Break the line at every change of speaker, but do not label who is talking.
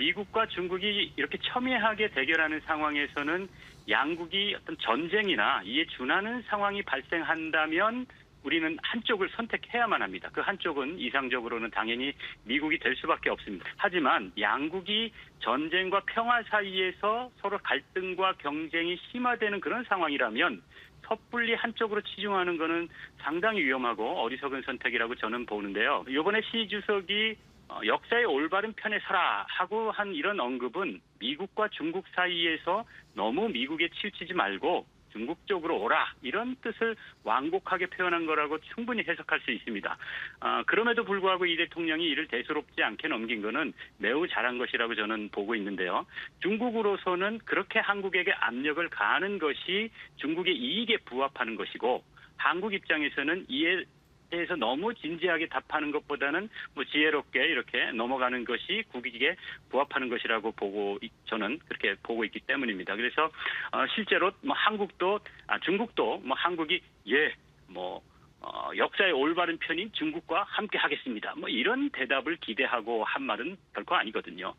미국과 중국이 이렇게 첨예하게 대결하는 상황에서는 양국이 어떤 전쟁이나 이에 준하는 상황이 발생한다면 우리는 한쪽을 선택해야만 합니다. 그 한쪽은 이상적으로는 당연히 미국이 될 수밖에 없습니다. 하지만 양국이 전쟁과 평화 사이에서 서로 갈등과 경쟁이 심화되는 그런 상황이라면 섣불리 한쪽으로 치중하는 것은 상당히 위험하고 어리석은 선택이라고 저는 보는데요. 이번에 시 주석이 어, 역사의 올바른 편에 서라 하고 한 이런 언급은 미국과 중국 사이에서 너무 미국에 치우치지 말고 중국 쪽으로 오라 이런 뜻을 완곡하게 표현한 거라고 충분히 해석할 수 있습니다. 아, 그럼에도 불구하고 이 대통령이 이를 대수롭지 않게 넘긴 거는 매우 잘한 것이라고 저는 보고 있는데요. 중국으로서는 그렇게 한국에게 압력을 가하는 것이 중국의 이익에 부합하는 것이고 한국 입장에서는 이에 대해서 너무 진지하게 답하는 것보다는 뭐 지혜롭게 이렇게 넘어가는 것이 국익에 부합하는 것이라고 보고 있- 저는 그렇게 보고 있기 때문입니다. 그래서 어, 실제로 뭐 한국도 아, 중국도 뭐 한국이 예뭐 어, 역사의 올바른 편인 중국과 함께 하겠습니다. 뭐 이런 대답을 기대하고 한 말은 결코 아니거든요.